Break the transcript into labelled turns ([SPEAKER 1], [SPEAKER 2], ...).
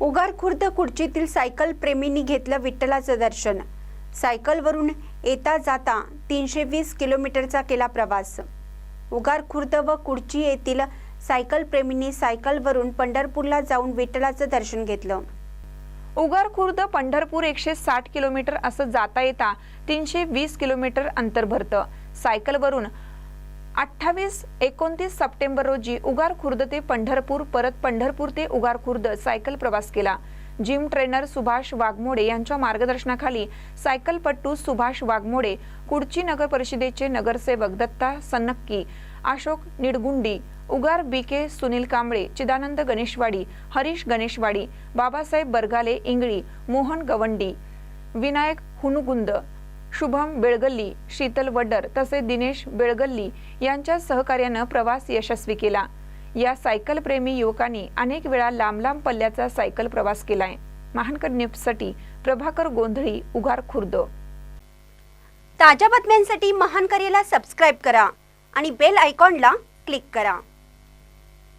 [SPEAKER 1] उगार Khurd खुर्चीतील cycle प्रेमींनी घेतलं विठ्ठलाचं दर्शन. सायकलवरून येता जाता तीनशे वीस किलोमीटरचा केला प्रवास. उगार खुर्द व कुडची येथील सायकल प्रेमींनी सायकलवरून पंढरपूरला जाऊन विठ्ठलाचं दर्शन घेतलं.
[SPEAKER 2] उगार खुर्द पंढरपूर एकशे साठ किलोमीटर असं जाता येता तीनशे वीस किलोमीटर अंतर भरतं सायकलवरून अठ्ठावीस एकोणतीस सप्टेंबर रोजी उगार खुर्द ते पंढरपूर परत पंढरपूर ते उगार खुर्द सायकल प्रवास केला. जिम ट्रेनर सुभाष वाघमोडे यांच्या मार्गदर्शनाखाली सायकलपट्टू सुभाष वाघमोडे कुडची नगर परिषदेचे नगरसेवक दत्ता सन्नक्की अशोक निडगुंडी उगार बी के सुनील कांबळे चिदानंद गणेशवाडी हरीश गणेशवाडी बाबासाहेब बरगाले इंगळी मोहन गवंडी विनायक हुनुगुंद शुभम बेळगल्ली शीतल वड्डर तसेच दिनेश बेळगल्ली यांच्या सहकार्यानं प्रवास यशस्वी केला. या सायकल प्रेमी युवकांनी अनेक वेळा लांब लांब पल्ल्याचा सायकल प्रवास केलाय. महानकर न्यूजसाठी प्रभाकर गोंधळी उगार खुर्द.
[SPEAKER 1] ताज्या बातम्यांसाठी महान सबस्क्राईब करा आणि बेल आयकॉनला क्लिक करा.